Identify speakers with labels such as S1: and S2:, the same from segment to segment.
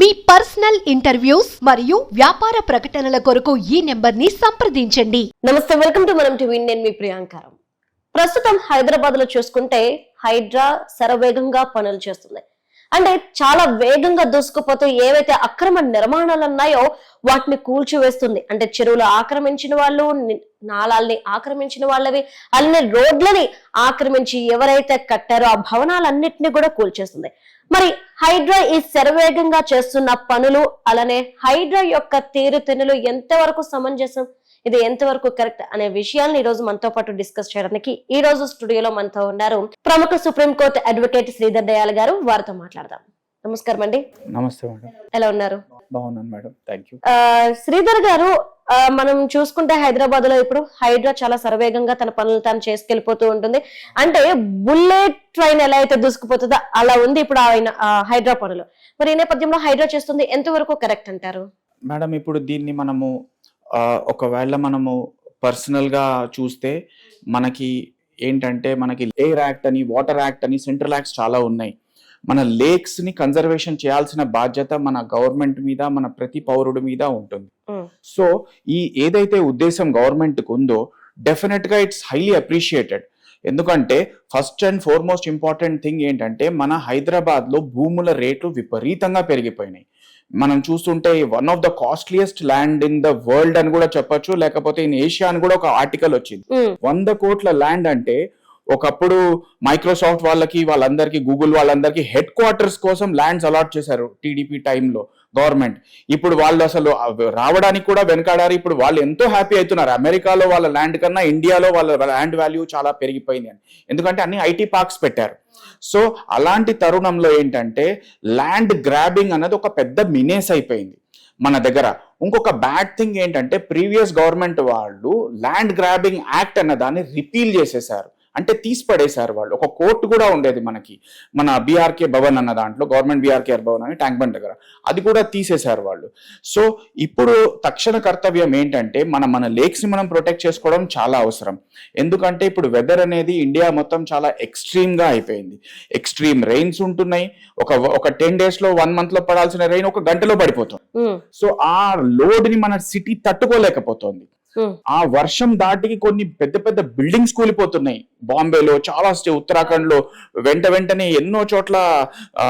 S1: మీ personal interviews మరియు వ్యాపార ప్రకటనల కొరకు ఈ నెంబర్ని సంప్రదించండి.
S2: నమస్తే వెల్కమ్ టు మనం టీవీ నేను మీ ప్రియాంకారం ప్రస్తుతం హైదరాబాద్లో చూసుకుంటే హైడ్రా శరవేగంగా పనులు చేస్తుంది. అంటే చాలా వేగంగా దూసుకుపోతూ ఏవైతే అక్రమ నిర్మాణాలు ఉన్నాయో వాటిని కూల్చివేస్తుంది. అంటే చెరువులు ఆక్రమించిన వాళ్ళు నాళాల్ని ఆక్రమించిన వాళ్ళవి అన్ని రోడ్లని ఆక్రమించి ఎవరైతే కట్టారో ఆ భవనాలన్నింటినీ కూడా కూల్చేస్తుంది. మరి హైడ్రా ఈ శరవేగంగా చేస్తున్న పనులు అలానే హైడ్రా యొక్క తీరుతెన్నులు ఎంతవరకు సమంజసం ఇది ఎంతవరకు కరెక్ట్ అనే విషయాన్ని ఈ రోజు మనతో పాటు డిస్కస్ చేయడానికి ఈ రోజు స్టూడియోలో మనతో ఉన్నారు ప్రముఖ సుప్రీంకోర్టు అడ్వకేట్ శ్రీధర్ దయాల్ గారు. వారితో మాట్లాడదాం. నమస్కారం అండి.
S3: నమస్తే మేడం.
S2: ఎలా ఉన్నారు?
S3: బాగున్నాను మేడం. థ్యాంక్ యూ
S2: శ్రీధర్ గారు మనం చూసుకుంటే హైదరాబాద్లో ఇప్పుడు హైడ్రా చాలా సర్వేగంగా తన పనులు తాను చేసుకెళ్ళిపోతూ ఉంటుంది. అంటే బుల్లెట్ ట్రైన్ ఎలా అయితే దూసుకుపోతుందో అలా ఉంది ఇప్పుడు ఆయన హైడ్రా పనులు. మరి ఈ నేపథ్యంలో హైడ్రా చేస్తుంది ఎంతవరకు కరెక్ట్ అంటారు?
S3: మేడం ఇప్పుడు దీన్ని మనము ఒకవేళ మనము పర్సనల్గా చూస్తే మనకి ఏంటంటే మనకి ఎయిర్ యాక్ట్ అని వాటర్ యాక్ట్ అని సెంట్రల్ యాక్ట్స్ చాలా ఉన్నాయి. మన లేక్స్ని కన్జర్వేషన్ చేయాల్సిన బాధ్యత మన గవర్నమెంట్ మీద మన ప్రతి పౌరుడి మీద ఉంటుంది. సో ఈ ఏదైతే ఉద్దేశం గవర్నమెంట్కు ఉందో డెఫినెట్గా ఇట్స్ హైలీ అప్రిషియేటెడ్ ఎందుకంటే first and foremost important thing ఏంటంటే మన హైదరాబాద్లో భూముల రేట్లు విపరీతంగా పెరిగిపోయినాయి. మనం చూస్తుంటే one of the costliest land in the world అని కూడా చెప్పొచ్చు లేకపోతే ఇన్ ఏషియా అని కూడా ఒక ఆర్టికల్ వచ్చింది. వంద కోట్ల ల్యాండ్ అంటే ఒకప్పుడు మైక్రోసాఫ్ట్ వాళ్ళకి వాళ్ళందరికీ గూగుల్ వాళ్ళందరికీ హెడ్ క్వార్టర్స్ కోసం ల్యాండ్స్ అలాట్ చేశారు టీడీపీ టైంలో గవర్నమెంట్ ఇప్పుడు వాళ్ళు అసలు రావడానికి కూడా వెనకాడారు. ఇప్పుడు వాళ్ళు ఎంతో హ్యాపీ అవుతున్నారు. అమెరికాలో వాళ్ళ ల్యాండ్ కన్నా ఇండియాలో వాళ్ళ ల్యాండ్ వాల్యూ చాలా పెరిగిపోయింది అని. ఎందుకంటే అన్ని ఐటీ పార్క్స్ పెట్టారు. సో అలాంటి తరుణంలో ఏంటంటే ల్యాండ్ గ్రాబింగ్ అనేది ఒక పెద్ద మినేస్ అయిపోయింది మన దగ్గర. ఇంకొక బ్యాడ్ థింగ్ ఏంటంటే ప్రీవియస్ గవర్నమెంట్ వాళ్ళు ల్యాండ్ గ్రాబింగ్ యాక్ట్ అన్న దాన్ని రిపీల్ చేసేసారు. అంటే తీసి పడేశారు వాళ్ళు. ఒక కోర్టు కూడా ఉండేది మనకి. మన బీఆర్కే భవన్ అన్న దాంట్లో గవర్నమెంట్ బీఆర్కే భవన్ అని ట్యాంక్ బండ్ దగ్గర. అది కూడా తీసేశారు వాళ్ళు. సో ఇప్పుడు తక్షణ కర్తవ్యం ఏంటంటే మన మన లేక్స్ని మనం ప్రొటెక్ట్ చేసుకోవడం చాలా అవసరం. ఎందుకంటే ఇప్పుడు వెదర్ అనేది ఇండియా మొత్తం చాలా ఎక్స్ట్రీమ్గా అయిపోయింది. ఎక్స్ట్రీమ్ రెయిన్స్ ఉంటున్నాయి. ఒక ఒక టెన్ డేస్లో వన్ మంత్లో పడాల్సిన రెయిన్ ఒక గంటలో పడిపోతుంది. సో ఆ లోడ్ని మన సిటీ తట్టుకోలేకపోతుంది.
S2: Hmm.
S3: ఆ వర్షం దాటికి కొన్ని పెద్ద పెద్ద బిల్డింగ్స్ కూలిపోతున్నాయి. బాంబేలో చాలా స్టే ఉత్తరాఖండ్లో వెంట వెంటనే ఎన్నో చోట్ల ఆ,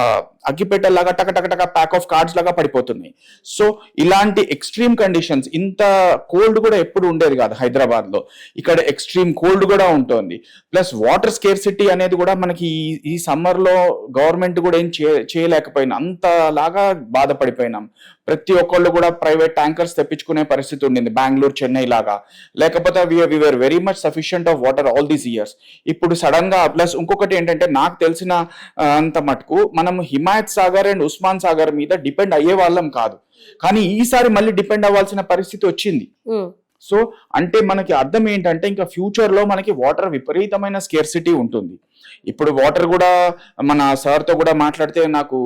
S3: అగ్గిపెట్టెలాగా టక టక టక ప్యాక్ ఆఫ్ కార్డ్స్ లాగా పడిపోతున్నాయి సో ఇలాంటి ఎక్స్ట్రీమ్ కండిషన్స్ ఇంత కోల్డ్ కూడా ఎప్పుడు ఉండేది కాదు హైదరాబాద్లో ఇక్కడ ఎక్స్ట్రీమ్ కోల్డ్ కూడా ఉంటుంది. ప్లస్ వాటర్ స్కేర్సిటీ అనేది కూడా మనకి ఈ- ఈ సమ్మర్లో గవర్నమెంట్ కూడా ఏం చేయలేకపోయినా అంతలాగా బాధపడిపోయినాం. ప్రతి ఒక్కళ్ళు కూడా ప్రైవేట్ ట్యాంకర్స్ తెప్పించుకునే పరిస్థితి ఉండింది బెంగళూరు చెన్నై లాగా. లేకపోతే we we were very much sufficient of water all these years ఇప్పుడు సడన్గా ప్లస్ ఇంకొకటి ఏంటంటే నాకు తెలిసిన అంత మటుకు మనం హిమాయత్ సాగర్ అండ్ ఉస్మాన్ సాగర్ మీద డిపెండ్ అయ్యే వాళ్ళం కాదు. కానీ ఈసారి మళ్ళీ డిపెండ్ అవ్వాల్సిన పరిస్థితి వచ్చింది. సో అంటే మనకి అర్థం ఏంటంటే ఇంకా ఫ్యూచర్లో మనకి వాటర్ విపరీతమైన స్కేర్సిటీ ఉంటుంది. ఇప్పుడు వాటర్ కూడా మన సార్తో కూడా మాట్లాడితే నాకు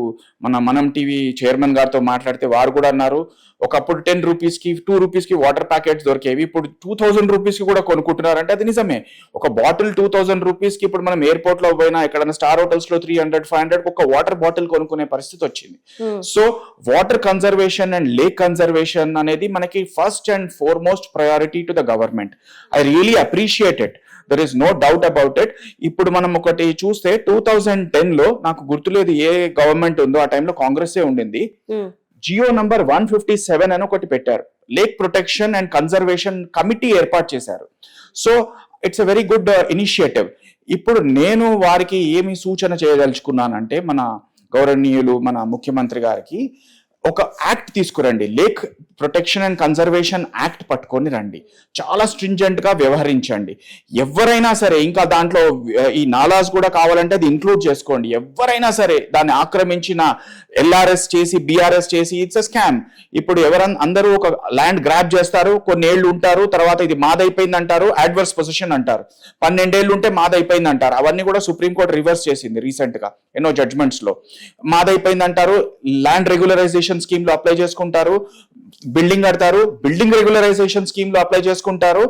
S3: మన మనం టీవీ చైర్మన్ గారితో మాట్లాడితే వారు కూడా అన్నారు ఒకప్పుడు టెన్ రూపీస్కి టూ రూపీస్కి వాటర్ ప్యాకెట్స్ దొరికేవి ఇప్పుడు టూ థౌసండ్ రూపీస్కి కూడా కొనుక్కుంటున్నారంటే అది నిజమే. ఒక బాటిల్ టూ థౌసండ్ రూపీస్కి ఇప్పుడు మనం ఎయిర్పోర్ట్లో పోయినా ఎక్కడైనా స్టార్ హోటల్స్లో త్రీ హండ్రెడ్ ఫైవ్ హండ్రెడ్ ఒక వాటర్ బాటిల్ కొనుక్కునే పరిస్థితి వచ్చింది. So water conservation and lake conservation అనేది మనకి first and foremost priority to the government. I really appreciate it there is no doubt about it ఇప్పుడు మనం ఒకటి చూస్తే టూ థౌజండ్ టెన్లో నాకు గుర్తులేదు ఏ గవర్నమెంట్ ఉందో ఆ టైంలో కాంగ్రెస్ ఉండింది. GO number one fifty seven అని ఒకటి పెట్టారు. Lake protection and conservation committee ఏర్పాటు చేశారు. So it's a very good initiative ఇప్పుడు నేను వారికి ఏమి సూచన చేయదలుచుకున్నానంటే మన గౌరవనీయులు మన ముఖ్యమంత్రి గారికి ఒక యాక్ట్ తీసుకురండి. Lake protection and conservation act పట్టుకొని రండి. చాలా స్ట్రింజెంట్గా వ్యవహరించండి. ఎవరైనా సరే ఇంకా దాంట్లో ఈ నాలాస్ కూడా కావాలంటే అది ఇంక్లూడ్ చేసుకోండి. ఎవరైనా సరే దాన్ని ఆక్రమించిన ఎల్ఆర్ఎస్ చేసి బీఆర్ఎస్ చేసి ఇట్స్ అ స్కామ్. ఇప్పుడు ఎవరన్నా అందరూ ఒక ల్యాండ్ గ్రాప్ చేస్తారు కొన్ని ఏళ్ళు ఉంటారు తర్వాత ఇది మాదైపోయింది అంటారు అడ్వర్స్ పొజిషన్ అంటారు. పన్నెండేళ్ళు ఉంటే మాదైపోయింది అంటారు అవన్నీ కూడా సుప్రీంకోర్టు రివర్స్ చేసింది రీసెంట్గా ఎన్నో జడ్జ్మెంట్స్లో. మాదైపోయింది అంటారు ల్యాండ్ రెగ్యులరైజేషన్ స్కీమ్లో అప్లై చేసుకుంటారు బిల్డింగ్ కడతారు. బిల్డింగ్ రెగ్యులరైజేషన్ స్కీమ్లో అప్లై చేసుకుంటారు.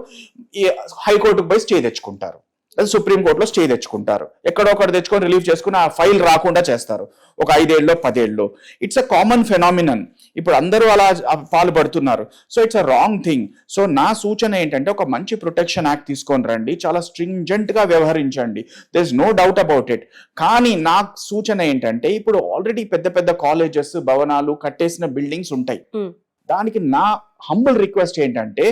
S3: ఈ హైకోర్టుకు పోయి స్టే తెచ్చుకుంటారు. లేదా సుప్రీం కోర్టులో స్టే తెచ్చుకుంటారు. ఎక్కడో ఒకటి తెచ్చుకొని రిలీఫ్ చేసుకుని ఆ ఫైల్ రాకుండా చేస్తారు. ఒక ఐదేళ్ళలో పదేళ్ళలో ఇట్స్ అ కామన్ ఫెనామినన్ ఇప్పుడు అందరూ అలా పాల్పడుతున్నారు. So it's a wrong thing so నా సూచన ఏంటంటే ఒక మంచి ప్రొటెక్షన్ యాక్ట్ తీసుకొని రండి. చాలా stringent గా వ్యవహరించండి. There is no doubt about it కానీ నా సూచన ఏంటంటే ఇప్పుడు ఆల్రెడీ పెద్ద పెద్ద కాలేజెస్ భవనాలు కట్టేసిన బిల్డింగ్స్ ఉంటాయి.
S2: Hmm.
S3: దానికి నా హంబుల్ రిక్వెస్ట్ ఏంటంటే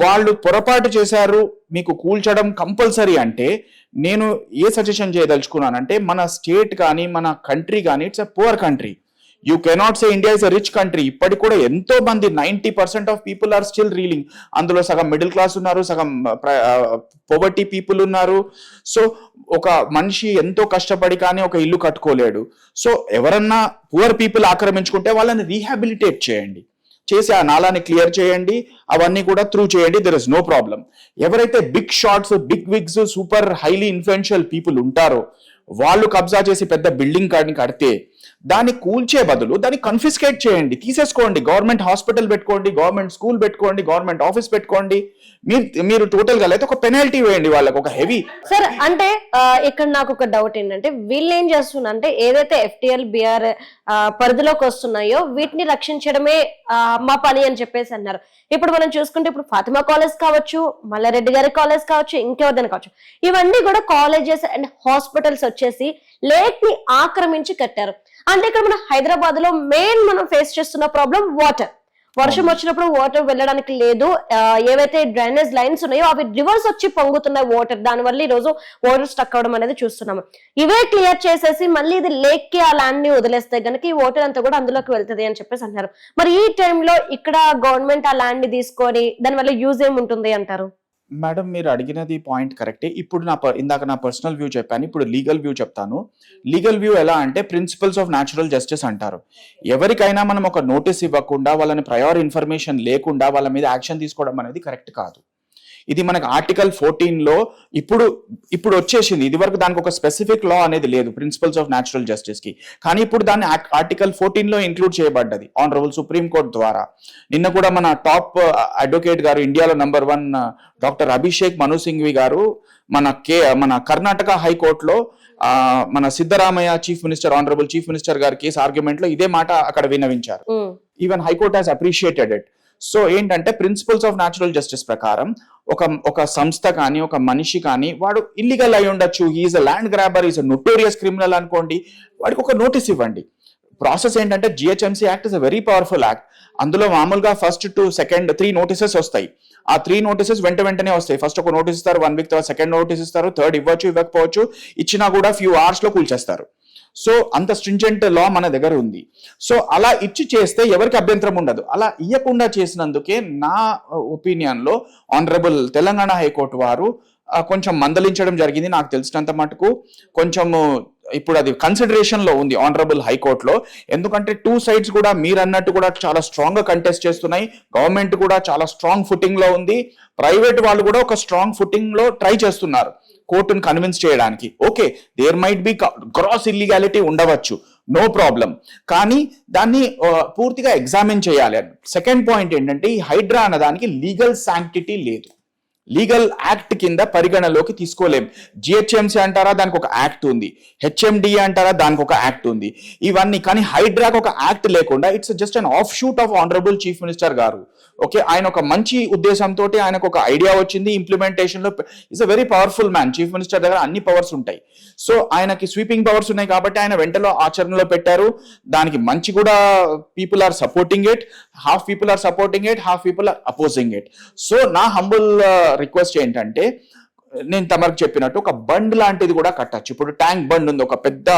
S3: వాళ్ళు పొరపాటు చేశారు మీకు కూల్చడం కంపల్సరీ అంటే నేను ఏ సజెషన్ చేయదలుచుకున్నానంటే మన స్టేట్ కానీ మన కంట్రీ కానీ it's a poor country you cannot say India is a rich country ఇప్పటికి కూడా ఎంతో మంది ninety percent of people are still reeling అందులో సగం మిడిల్ క్లాస్ ఉన్నారు సగం పోవర్టీ పీపుల్ ఉన్నారు. సో ఒక మనిషి ఎంతో కష్టపడి కానీ ఒక ఇల్లు కట్టుకోలేడు. సో ఎవరన్నా పువర్ పీపుల్ ఆక్రమించుకుంటే వాళ్ళని రీహాబిలిటేట్ చేయండి. చేసి ఆ నాలాని క్లియర్ చేయండి అవన్నీ కూడా త్రూ చేయండి దెర్ ఇస్ నో ప్రాబ్లం ఎవరైతే big shots big wigs super highly influential people ఉంటారో వాళ్ళు కబ్జా చేసి పెద్ద బిల్డింగ్ కాడిని కడితే దాన్ని కూల్చే బదులు దాన్ని కన్ఫిస్కేట్ చేయండి తీసేసుకోండి గవర్నమెంట్ హాస్పిటల్ పెట్టుకోండి గవర్నమెంట్ స్కూల్ పెట్టుకోండి గవర్నమెంట్ ఆఫీస్ పెట్టుకోండి మీరు మీరు టోటల్గా అయితే ఒక పెనాల్టీ వేయండి వాళ్ళకి ఒక హెవీ
S2: సార్ అంటే ఇక్కడ నాకు ఒక డౌట్ ఏంటంటే వీళ్ళు ఏం చేస్తుందంటే ఏదైతే ఎఫ్టిఎల్ బిఆర్ పరిధిలోకి వస్తున్నాయో వీటిని రక్షించడమే ఆ, మా పని అని చెప్పేసి అన్నారు. ఇప్పుడు మనం చూసుకుంటే ఇప్పుడు ఫాతిమా కాలేజ్ కావచ్చు మల్లారెడ్డి గారి కాలేజ్ కావచ్చు ఇంకెవరిదైనా కావచ్చు. ఇవన్నీ కూడా కాలేజెస్ అండ్ హాస్పిటల్స్ వచ్చేసి లేక్ని ఆక్రమించి కట్టారు. అంటే ఇక్కడ మన హైదరాబాద్లో మెయిన్ మనం ఫేస్ చేస్తున్న ప్రాబ్లం వాటర్ వర్షం వచ్చినప్పుడు వాటర్ వెళ్ళడానికి లేదు. ఏవైతే డ్రైనేజ్ లైన్స్ ఉన్నాయో అవి రివర్స్ వచ్చి పొంగుతున్నాయి వాటర్ దాని వల్ల ఈ రోజు వాటర్ స్టక్ అవడం అనేది చూస్తున్నాము. ఇవే క్లియర్ చేసేసి మళ్ళీ ఇది లేక్కి ఆ ల్యాండ్ని వదిలేస్తే గనక ఈ వాటర్ అంతా కూడా అందులోకి వెళ్తది అని చెప్పేసి అంటారు మరి ఈ టైంలో ఇక్కడ గవర్నమెంట్ ఆ ల్యాండ్ని తీసుకొని దాని వల్ల యూజ్ ఏముంటుంది అంటారు?
S3: మేడం మీరు అడిగినది పాయింట్ కరెక్టే. ఇప్పుడు నా ఇందాక నా పర్సనల్ వ్యూ చెప్పాను ఇప్పుడు లీగల్ వ్యూ చెప్తాను. లీగల్ వ్యూ ఎలా అంటే ప్రిన్సిపల్స్ ఆఫ్ న్యాచురల్ జస్టిస్ అంటారు. ఎవరికైనా మనం ఒక నోటీస్ ఇవ్వకుండా వాళ్ళని ప్రయర్ ఇన్ఫర్మేషన్ లేకుండా వాళ్ళ మీద యాక్షన్ తీసుకోవడం అనేది కరెక్ట్ కాదు. ఇది మనకు ఆర్టికల్ ఫోర్టీన్లో ఇప్పుడు ఇప్పుడు వచ్చేసింది. ఇది వరకు దానికి ఒక స్పెసిఫిక్ లా అనేది లేదు ప్రిన్సిపల్స్ ఆఫ్ న్యాచురల్ జస్టిస్కి. కానీ ఇప్పుడు దాన్ని ఆర్టికల్ ఫోర్టీన్లో ఇంక్లూడ్ చేయబడ్డది ఆనరబుల్ సుప్రీం కోర్ట్ ద్వారా. నిన్న కూడా మన టాప్ అడ్వకేట్ గారు ఇండియాలో number one doctor Abhishek Manu Singhvi గారు మన కే మన కర్ణాటక హైకోర్టులో ఆ, మన Siddaramaiah chief minister honourable chief minister గారి కేసు ఆర్గ్యుమెంట్లో ఇదే మాట అక్కడ విన్నవించారు. Even high court has appreciated it so ఏంటంటే ప్రిన్సిపల్స్ ఆఫ్ న్యాచురల్ జస్టిస్ ప్రకారం ఒక ఒక సంస్థ కానీ ఒక మనిషి కానీ వాడు ఇల్లీగల్ అయి ఉండొచ్చు. Is a land grabber is a notorious criminal అనుకోండి వాడికి ఒక నోటీస్ ఇవ్వండి. ప్రాసెస్ ఏంటంటే GHMC act is a very powerful act అందులో మామూలుగా first two second three notices వస్తాయి. ఆ త్రీ నోటీసెస్ వెంట వెంటనే వస్తాయి. ఫస్ట్ ఒక నోటీస్ ఇస్తారు వన్ వీక్ తర్వాత సెకండ్ నోటీస్ ఇస్తారు థర్డ్ ఇవ్వచ్చు ఇవ్వకపోవచ్చు ఇచ్చినా కూడా ఫ్యూ అవర్స్లో కూల్చేస్తారు. సో అంత స్ట్రింజెంట్ లా మన దగ్గర ఉంది. సో అలా ఇచ్చి చేస్తే ఎవరికి అభ్యంతరం ఉండదు. అలా ఇవ్వకుండా చేసినందుకే నా ఒపీనియన్లో ఆనరబుల్ తెలంగాణ హైకోర్టు వారు కొంచెం మందలించడం జరిగింది నాకు తెలిసినంత మటుకు. కొంచెము ఇప్పుడు అది కన్సిడరేషన్లో ఉంది ఆనరబుల్ హైకోర్టులో ఎందుకంటే టూ సైడ్స్ కూడా మీరు అన్నట్టు కూడా చాలా స్ట్రాంగ్గా కంటెస్ట్ చేస్తున్నాయి. గవర్నమెంట్ కూడా చాలా స్ట్రాంగ్ ఫుటింగ్లో ఉంది. ప్రైవేట్ వాళ్ళు కూడా ఒక స్ట్రాంగ్ ఫుటింగ్లో ట్రై చేస్తున్నారు. కోర్టును కన్విన్స్ చేయడానికి. Okay there might be gross illegality ఉండవచ్చు. నో ప్రాబ్లం కానీ దాన్ని పూర్తిగా ఎగ్జామిన్ చేయాలి. సెకండ్ పాయింట్ ఏంటంటే ఈ హైడ్రా అన్నదానికి లీగల్ శాంక్టిటీ లేదు. లీగల్ యాక్ట్ కింద పరిగణలోకి తీసుకోలేం. జిహెచ్ఎంసీ అంటారా దానికి ఒక యాక్ట్ ఉంది. హెచ్ఎండి అంటారా దానికి ఒక యాక్ట్ ఉంది. ఇవన్నీ కానీ హైడ్రాక్ ఒక యాక్ట్ లేకుండా it's just an offshoot of honourable chief minister గారు. ఓకే ఆయన ఒక మంచి ఉద్దేశంతో ఆయనకు ఒక ఐడియా వచ్చింది. ఇంప్లిమెంటేషన్లో is a very powerful man chief minister దగ్గర అన్ని పవర్స్ ఉంటాయి. సో ఆయనకి స్వీపింగ్ పవర్స్ ఉన్నాయి కాబట్టి ఆయన వెంటలో ఆచరణలో పెట్టారు. దానికి మంచి కూడా people are supporting it half people are supporting it half people are opposing it so నా హంబుల్ రిక్వెస్ట్ ఏంటంటే నేను తమకు చెప్పినట్టు ఒక బండ్ లాంటిది కూడా కట్టచ్చు. ఇప్పుడు ట్యాంక్ బండ్ ఉంది ఒక పెద్ద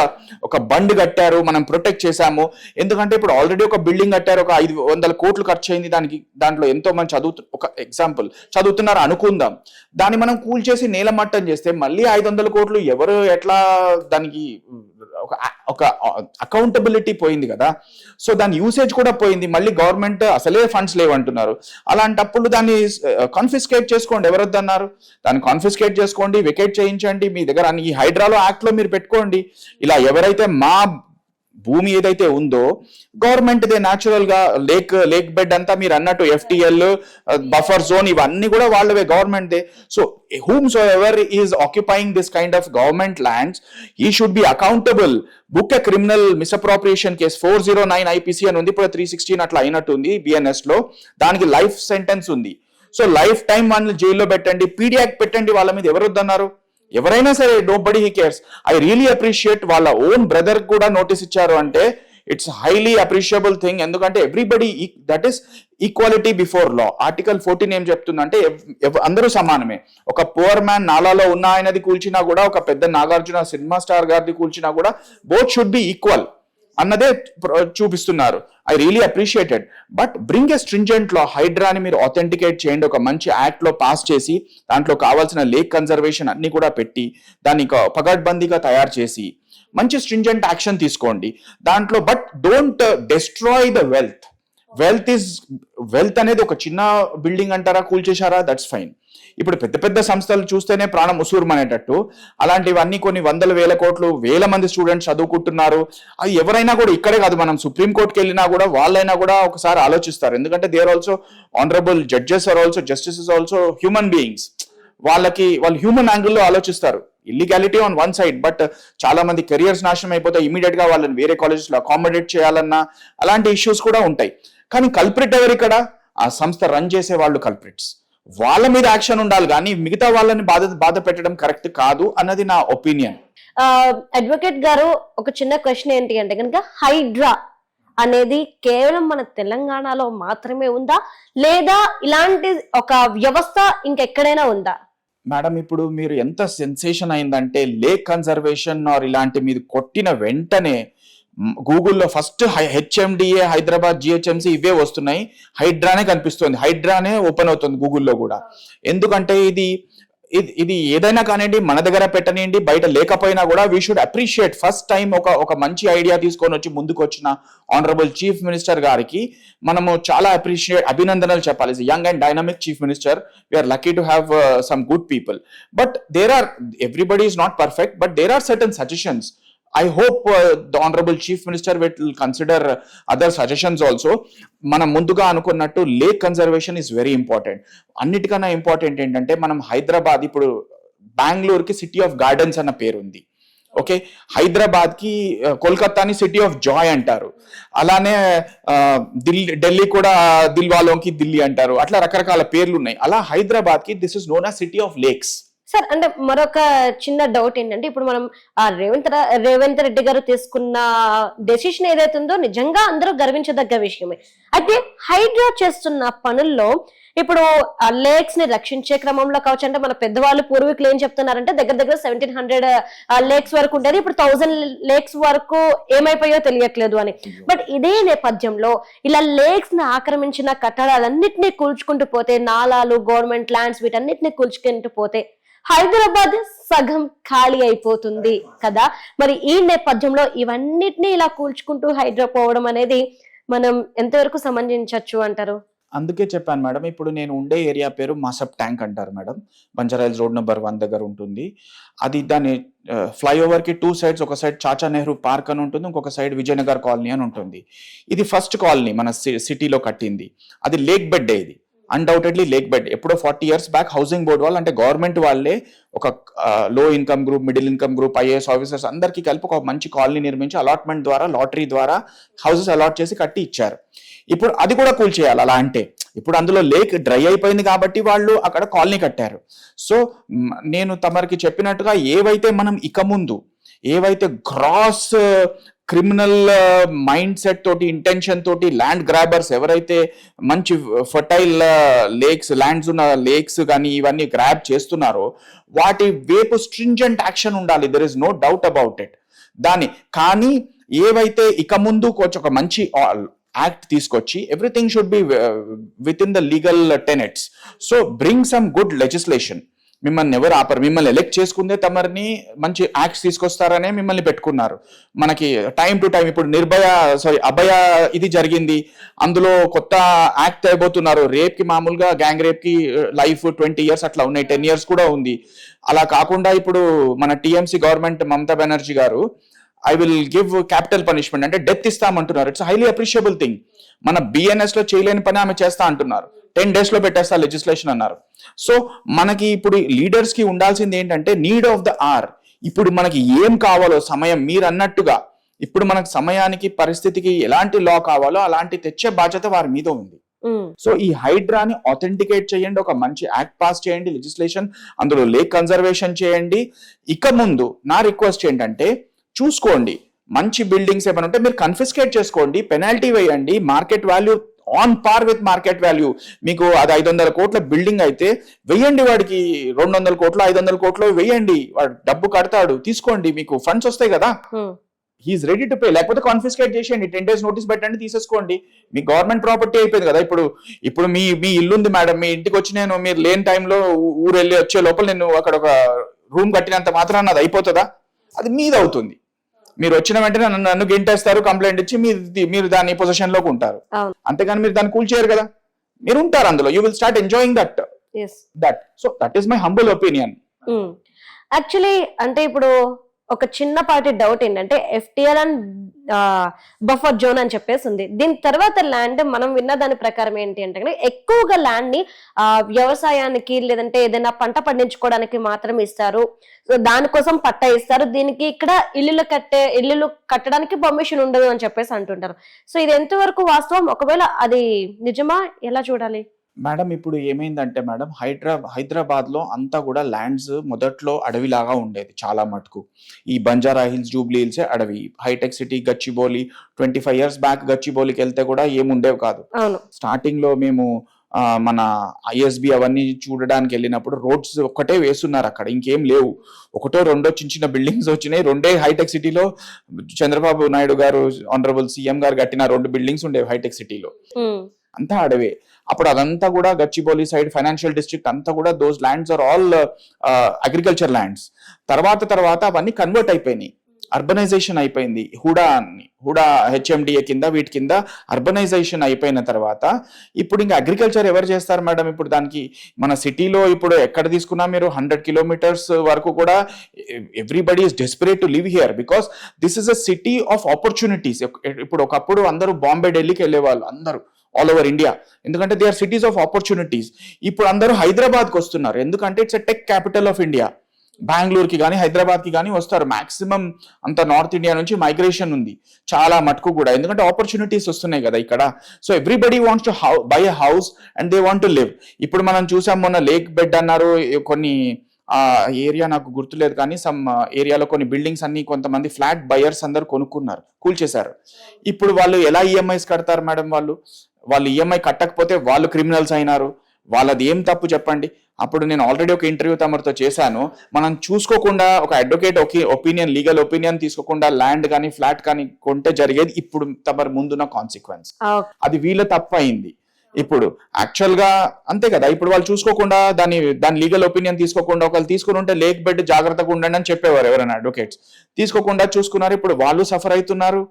S3: ఒక బండ్ కట్టారు మనం ప్రొటెక్ట్ చేశాము. ఎందుకంటే ఇప్పుడు ఆల్రెడీ ఒక బిల్డింగ్ కట్టారు ఒక ఐదు వందల కోట్లు ఖర్చు అయింది దానికి దాంట్లో ఎంతో మంది చదువుతు ఒక ఎగ్జాంపుల్ చదువుతున్నారు అనుకుందాం. దాన్ని మనం కూల్ చేసి నేలమట్టం చేస్తే మళ్ళీ ఐదు వందల కోట్లు ఎవరు ఎట్లా దానికి ఒక ఒక అకౌంటబిలిటీ పోయింది కదా. సో దాని యూసేజ్ కూడా పోయింది. మళ్ళీ గవర్నమెంట్ అసలే ఫండ్స్ లేవంటున్నారు. అలాంటప్పుడు దాన్ని కాన్ఫిస్కేట్ చేసుకోండి. ఎవరు దాన్ని కాన్ఫిస్కేట్ చేసుకోండి వికెట్ చేయించండి. మీ దగ్గర ఈ హైడ్రాలో యాక్ట్లో మీరు పెట్టుకోండి. ఇలా ఎవరైతే మా భూమి ఏదైతే ఉందో గవర్నమెంట్ దే న్యాచురల్గా లేక్ లేక్ బెడ్ అంతా మీరు అన్నట్టు ఎఫ్టిఎల్ బఫర్ జోన్ ఇవన్నీ కూడా వాళ్ళవే government they so whomsoever is occupying this kind of government lands ఈ should be accountable book a criminal misappropriation case four zero nine IPC అని ఉంది ఇప్పుడు త్రీ సిక్స్టీన్ అట్లా అయినట్టు ఉంది బిఎన్ఎస్లో. దానికి లైఫ్ సెంటెన్స్ ఉంది. సో లైఫ్ టైం వాళ్ళని జైల్లో పెట్టండి పీడియాక్ పెట్టండి వాళ్ళ మీద ఎవరు వద్దన్నారు? ఎవరైనా సరే nobody he cares I really appreciate వాళ్ళ ఓన్ బ్రదర్ కూడా నోటీస్ ఇచ్చారు అంటే ఇట్స్ హైలీ అప్రిషియబుల్ థింగ్ ఎందుకంటే everybody that is equality before law article fourteen ఏం చెప్తుందంటే అందరూ సమానమే. ఒక పువర్ మ్యాన్ నాలాలో ఉన్న ఆయనది కూల్చినా కూడా ఒక పెద్ద నాగార్జున సినిమా స్టార్ గారిది కూల్చినా కూడా బోత్ షుడ్ బి ఈక్వల్ అన్నదే చూపిస్తున్నారు. I really appreciated but bring a స్ట్రింజెంట్లో హైడ్రాని మీరు ఆథెంటికేట్ చేయండి. ఒక మంచి యాక్ట్లో పాస్ చేసి దాంట్లో కావాల్సిన లేక్ కన్జర్వేషన్ అన్ని కూడా పెట్టి దాన్ని పగడ్బందీగా తయారు చేసి మంచి స్ట్రింజెంట్ యాక్షన్ తీసుకోండి. దాంట్లో but don't destroy the wealth wealth is wealth అనేది ఒక చిన్న బిల్డింగ్ అంటారా కూల్చేశారా? దట్స్ ఫైన్ ఇప్పుడు పెద్ద పెద్ద సంస్థలు చూస్తేనే ప్రాణం ఉసూరుమనేటట్టు అలాంటివన్నీ కొన్ని వందల వేల కోట్లు వేల మంది స్టూడెంట్స్ చదువుకుంటున్నారు. అది ఎవరైనా కూడా ఇక్కడే కాదు మనం సుప్రీం కోర్టుకి వెళ్ళినా కూడా వాళ్ళైనా కూడా ఒకసారి ఆలోచిస్తారు. ఎందుకంటే they are also honourable judges are also justices also human beings వాళ్ళకి వాళ్ళు హ్యూమన్ యాంగిల్లో ఆలోచిస్తారు. Illegality on one side but చాలా మంది కెరియర్స్ నాశనం అయిపోతే ఇమీడియట్గా వాళ్ళని వేరే కాలేజెస్లో అకామిడేట్ చేయాలన్నా అలాంటి ఇష్యూస్ కూడా ఉంటాయి. కానీ కల్ప్రిట్ ఎవరు ఇక్కడ? ఆ సంస్థ రన్ చేసే వాళ్ళు కల్ప్రిట్స్ వాళ్ళ మీద యాక్షన్ ఉండాలి కానీ మిగతా వాళ్ళని బాధ బాధ పెట్టడం కరెక్ట్ కాదు అన్నది నా ఒపీనియన్.
S2: అడ్వకేట్ గారు ఒక చిన్న క్వశ్చన్ ఏంటి అంటే కనుక హైడ్రా అనేది కేవలం మన తెలంగాణలో మాత్రమే ఉందా? లేదా ఇలాంటి ఒక వ్యవస్థ ఇంకెక్కడైనా ఉందా?
S3: మేడం ఇప్పుడు మీరు ఎంత సెన్సేషన్ అయిందంటే లేక్ కన్జర్వేషన్ ఆర్ ఇలాంటి మీరు కొట్టిన వెంటనే గూగుల్లో ఫస్ట్ హెచ్ఎండిఏ హైదరాబాద్ జిహెచ్ఎంసి ఇవే వస్తున్నాయి. హైడ్రానే కనిపిస్తుంది. హైడ్రానే ఓపెన్ అవుతుంది గూగుల్లో కూడా. ఎందుకంటే ఇది ఇది ఇది ఏదైనా కానివ్వండి మన దగ్గర పెట్టనివ్వండి బయట లేకపోయినా కూడా we should appreciate first time ఒక ఒక మంచి ఐడియా తీసుకొని వచ్చి ముందుకు వచ్చిన ఆనరబుల్ చీఫ్ మినిస్టర్ గారికి మనము చాలా అప్రిషియేట్ అభినందనలు చెప్పాలి. Young and dynamic chief minister we are lucky to have some good people but there are everybody is not perfect but there are certain suggestions I hope the honourable chief minister will consider other suggestions also మనం ముందుగా అనుకున్నట్టు lake conservation is very important అన్నిటికన్నా important ఏంటంటే మనం హైదరాబాద్ ఇప్పుడు బెంగళూరుకి city of gardens అన్న పేరు ఉంది. ఓకే హైదరాబాద్కి uh, కోల్కతాని సిటీ ఆఫ్ జాయ్ అంటారు. అలానే uh, ఢిల్లీ ఢిల్లీ కూడా దిల్వాలోకి ఢిల్లీ అంటారు. అట్లా రకరకాల పేర్లు ఉన్నాయి. అలా హైదరాబాద్కి this is known a city of lakes
S2: sir అంటే మరొక చిన్న డౌట్ ఏంటంటే ఇప్పుడు మనం ఆ రేవంత్ రేవంత్ రెడ్డి గారు తీసుకున్న డెసిషన్ ఏదైతే ఉందో నిజంగా అందరూ గర్వించదగ్గ విషయమే. అయితే హైడ్రా చేస్తున్న పనుల్లో ఇప్పుడు ఆ లేక్స్ని రక్షించే క్రమంలో కావచ్చు అంటే మన పెద్దవాళ్ళు పూర్వీకులు ఏం చెప్తున్నారంటే దగ్గర దగ్గర సెవెంటీన్ హండ్రెడ్ లేక్స్ వరకు ఉండేది. ఇప్పుడు థౌజండ్ లేక్స్ వరకు ఏమైపోయో తెలియట్లేదు అని. బట్ ఇదే నేపథ్యంలో ఇలా లేక్స్ని ఆక్రమించిన కట్టడాలన్నింటినీ కూల్చుకుంటూ పోతే నాలాలు గవర్నమెంట్ ల్యాండ్స్ వీటన్నిటిని కూల్చుకుంటూ పోతే హైదరాబాద్ సగం ఖాళీ అయిపోతుంది కదా. మరి ఈ నేపథ్యంలో ఇవన్నిటిని ఇలా కూల్చుకుంటూ హైదరాబాద్ పోవడం అనేది మనం ఎంతవరకు సమంజించవచ్చు అంటారు?
S3: అందుకే చెప్పాను మేడం ఇప్పుడు నేను ఉండే ఏరియా పేరు మాసప్ ట్యాంక్ అంటారు madam. Banjara Hills road number one దగ్గర ఉంటుంది. అది దాని ఫ్లైఓవర్కి టూ సైడ్స్ ఒక సైడ్ చాచా నెహ్రూ పార్క్ అని ఉంటుంది ఇంకొక సైడ్ విజయనగర్ కాలనీ అని ఉంటుంది. ఇది ఫస్ట్ కాలనీ మన సిటీలో కట్టింది. అది లేక్ బెడ్ ఇది. అన్డౌటెడ్లీ లేక్ బెడ్ ఎప్పుడో forty years back housing board వాళ్ళు అంటే గవర్నమెంట్ వాళ్ళే ఒక low income group middle income group IAS officers అందరికీ కలిపి ఒక మంచి కాలనీ నిర్మించి అలాట్మెంట్ ద్వారా లాటరీ ద్వారా హౌసెస్ అలాట్ చేసి కట్టి ఇచ్చారు. ఇప్పుడు అది కూడా కూల్ చేయాలి. అలా అంటే ఇప్పుడు అందులో లేక్ డ్రై అయిపోయింది కాబట్టి వాళ్ళు అక్కడ కాలనీ కట్టారు. సో నేను తమరికి చెప్పినట్టుగా ఏవైతే మనం ఇక ముందు ఏవైతే గ్రాస్ క్రిమినల్ మైండ్ సెట్ తోటి ఇంటెన్షన్ తోటి ల్యాండ్ గ్రాబర్స్ ఎవరైతే మంచి ఫర్టైల్ లేక్స్ ల్యాండ్స్ ఉన్న లేక్స్ కానీ ఇవన్నీ గ్రాబ్ చేస్తున్నారో వాటి వేపు స్ట్రింజెంట్ యాక్షన్ ఉండాలి. There is no doubt about it దాని కానీ ఏవైతే ఇక ముందు కొంచెం ఒక మంచి uh, యాక్ట్ తీసుకొచ్చి everything should be with in the legal tenets so bring some good legislation మిమ్మల్ని ఎవరు ఆపరు. మిమ్మల్ని ఎలెక్ట్ చేసుకుందే తమరిని మంచి యాక్ట్స్ తీసుకొస్తారనే మిమ్మల్ని పెట్టుకున్నారు. మనకి టైం టు టైం ఇప్పుడు నిర్భయ సారీ అభయ ఇది జరిగింది. అందులో కొత్త యాక్ట్ అయిపోతున్నారు. రేప్కి మామూలుగా గ్యాంగ్ రేప్కి లైఫ్ ట్వంటీ ఇయర్స్ అట్లా ఉన్నాయి. టెన్ ఇయర్స్ కూడా ఉంది. అలా కాకుండా ఇప్పుడు మన టీఎంసీ గవర్నమెంట్ మమతా బెనర్జీ గారు I will give capital punishment అంటే డెత్ ఇస్తామంటున్నారు. ఇట్స్ హైలీ అప్రిషియబుల్ థింగ్ మన బిఎన్ఎస్లో చేయలేని పని ఆమె చేస్తా అంటున్నారు. టెన్ డేస్లో పెట్టేస్తా లెజిస్లేషన్ అన్నారు. సో మనకి ఇప్పుడు లీడర్స్కి ఉండాల్సింది ఏంటంటే నీడ్ ఆఫ్ ద ఆర్ ఇప్పుడు మనకి ఏం కావాలో సమయం మీరు అన్నట్టుగా ఇప్పుడు మనకు సమయానికి పరిస్థితికి ఎలాంటి లా కావాలో అలాంటి తెచ్చే బాధ్యత వారి మీద ఉంది. సో ఈ హైడ్రాని ఆథెంటికేట్ చేయండి ఒక మంచి యాక్ట్ పాస్ చేయండి లెజిస్లేషన్ అందులో లేక్ కన్జర్వేషన్ చేయండి. ఇక ముందు నా రిక్వెస్ట్ ఏంటంటే చూసుకోండి మంచి బిల్డింగ్స్ ఏమైనా ఉంటే మీరు కన్ఫిస్కేట్ చేసుకోండి పెనాల్టీ వేయండి market value on par with market value మీకు అది ఐదు వందల కోట్ల బిల్డింగ్ అయితే వెయ్యండి వాడికి. రెండు వందల కోట్లు ఐదు వందల కోట్లు వెయ్యండి. వాడు డబ్బు కడతాడు. తీసుకోండి. మీకు ఫండ్స్ వస్తాయి కదా. హీఈస్ రెడీ టు పే లేకపోతే కాన్ఫిస్కేట్ చేసేయండి. టెన్ డేస్ నోటీస్ పెట్టండి తీసేసుకోండి. మీ గవర్నమెంట్ ప్రాపర్టీ అయిపోయింది కదా. ఇప్పుడు ఇప్పుడు మీ మీ ఇల్లు ఉంది మేడం మీ ఇంటికి వచ్చి నేను మీరు లేని టైంలో ఊరు వెళ్ళి వచ్చే లోపల నేను అక్కడ ఒక రూమ్ కట్టినంత మాత్రాన అది అయిపోతుందా? అది మీది అవుతుంది. మీరు వచ్చిన వెంటనే నన్ను నన్ను గెంటేస్తారు కంప్లైంట్ ఇచ్చి మీరు మీరు దాని పొజిషన్లోకి ఉంటారు. అంతేగాని మీరు దాన్ని కూల్చేయరు కదా. మీరు ఉంటారు అందులో. You will start enjoying that that so that is my humble opinion
S2: actually అంటే ఇప్పుడు ఒక చిన్నపాటి డౌట్ ఏంటంటే ఎఫ్టిఆర్ అండ్ బఫర్ జోన్ అని చెప్పేసి ఉంది. దీని తర్వాత ల్యాండ్ మనం విన్న దాని ప్రకారం ఏంటి అంటే ఎక్కువగా ల్యాండ్ని వ్యవసాయానికి లేదంటే ఏదైనా పంట పండించుకోవడానికి మాత్రమే ఇస్తారు. సో దానికోసం పట్టా ఇస్తారు. దీనికి ఇక్కడ ఇల్లులు కట్టే ఇల్లులు కట్టడానికి పర్మిషన్ ఉండదు అని చెప్పేసి అంటుంటారు. సో ఇది ఎంతవరకు వాస్తవం? ఒకవేళ అది నిజమా? ఎలా చూడాలి?
S3: మేడం ఇప్పుడు ఏమైందంటే మేడం హైదరా హైదరాబాద్లో అంతా కూడా ల్యాండ్స్ మొదట్లో అడవిలాగా ఉండేది చాలా మటుకు. ఈ బంజారా హిల్స్ జూబ్లీ హిల్స్ అడవి. Hitech City Gachibowli twenty five years back గచ్చిబౌలికి వెళ్తే కూడా ఏముండేవి కాదు. స్టార్టింగ్లో మేము మన ఐఎస్బి అవన్నీ చూడడానికి వెళ్ళినప్పుడు రోడ్స్ ఒక్కటే వేస్తున్నారు అక్కడ. ఇంకేం లేవు. ఒకటో రెండో చిన్న చిన్న బిల్డింగ్స్ వచ్చినాయి. రెండే హైటెక్ సిటీలో చంద్రబాబు నాయుడు గారు ఆనరబుల్ సీఎం గారు కట్టిన రెండు బిల్డింగ్స్ ఉండేవి హైటెక్ సిటీలో. అంతా అడవే అప్పుడు అదంతా కూడా గచ్చిబౌలి సైడ్ ఫైనాన్షియల్ డిస్ట్రిక్ట్ అంతా కూడా those lands are all agriculture lands తర్వాత తర్వాత అవన్నీ కన్వర్ట్ అయిపోయినాయి. అర్బనైజేషన్ అయిపోయింది. హుడా అని. హుడా హెచ్ఎండిఏ కింద వీటి కింద అర్బనైజేషన్ అయిపోయిన తర్వాత ఇప్పుడు ఇంకా అగ్రికల్చర్ ఎవరు చేస్తారు మేడం? ఇప్పుడు దానికి మన సిటీలో ఇప్పుడు ఎక్కడ తీసుకున్నా మీరు హండ్రెడ్ కిలోమీటర్స్ వరకు కూడా everybody is desperate to live here because this is a city of opportunities ఇప్పుడు ఒకప్పుడు అందరూ బాంబే ఢిల్లీకి వెళ్ళేవాళ్ళు అందరూ. ఆల్ ఓవర్ ఇండియా ఎందుకంటే they are cities of opportunities ఇప్పుడు అందరూ హైదరాబాద్కి వస్తున్నారు. ఎందుకంటే it's a tech capital of India బెంగళూరుకి కానీ హైదరాబాద్కి కానీ వస్తారు. మాక్సిమం అంత నార్త్ ఇండియా నుంచి మైగ్రేషన్ ఉంది. చాలా మటుకు కూడా. ఎందుకంటే ఆపర్చునిటీస్ వస్తున్నాయి కదా ఇక్కడ. So everybody wants to how buy house and they want to live ఇప్పుడు మనం చూసాం మొన్న లేక్ బెడ్ అన్నారు. కొన్ని ఆ ఏరియా నాకు గుర్తులేదు కానీ సమ్ ఏరియాలో కొన్ని బిల్డింగ్స్ అన్ని కొంతమంది ఫ్లాట్ బయర్స్ అందరు కొనుక్కున్నారు. కూల్చేశారు. ఇప్పుడు వాళ్ళు ఎలా ఈఎంఐస్ కడతారు మేడం వాళ్ళు? వాళ్ళు ఈఎంఐ కట్టకపోతే వాళ్ళు క్రిమినల్స్ అయినారు. వాళ్ళది ఏం తప్పు చెప్పండి? అప్పుడు నేను ఆల్రెడీ ఒక ఇంటర్వ్యూ తమరితో చేశాను. మనం చూసుకోకుండా ఒక అడ్వకేట్ ఒపీనియన్ లీగల్ ఒపీనియన్ తీసుకోకుండా ల్యాండ్ కానీ ఫ్లాట్ కానీ కొంటే జరిగేది ఇప్పుడు తమరు ముందున్న కాన్సిక్వెన్స్ అది వీళ్ళ తప్పు అయింది. ఇప్పుడు యాక్చువల్గా అంతే కదా? ఇప్పుడు వాళ్ళు చూసుకోకుండా దాని దాని లీగల్ ఒపీనియన్ తీసుకోకుండా ఒకళ్ళు తీసుకుని ఉంటే లేక్ బెడ్ జాగ్రత్తగా ఉండండి అని చెప్పేవారు ఎవరైనా అడ్వకేట్స్ తీసుకోకుండా చూసుకున్నారు ఇప్పుడు వాళ్ళు సఫర్ అవుతున్నారు.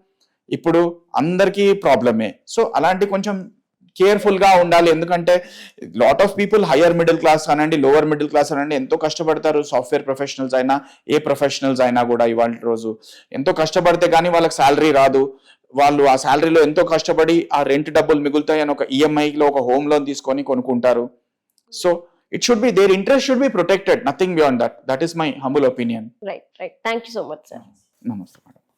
S3: ఇప్పుడు అందరికీ ప్రాబ్లమే. సో అలాంటి కొంచెం కేర్ఫుల్గా ఉండాలి. ఎందుకంటే lot of people higher middle class అనండి లోవర్ మిడిల్ క్లాస్ అనండి ఎంతో కష్టపడతారు సాఫ్ట్వేర్ ప్రొఫెషనల్స్ అయినా ఏ ప్రొఫెషనల్స్ అయినా కూడా ఇవాళ రోజు. ఎంతో కష్టపడితే కానీ వాళ్ళకి శాలరీ రాదు. వాళ్ళు ఆ శాలరీలో ఎంతో కష్టపడి ఆ రెంట్ డబ్బులు మిగులుతాయి అని ఒక EMI లో ఒక హోమ్ లోన్ తీసుకొని కొనుక్కుంటారు. So it should be their interest should be protected nothing beyond that that is my humble opinion
S2: right right thank you so much sir
S3: నమస్తే మేడం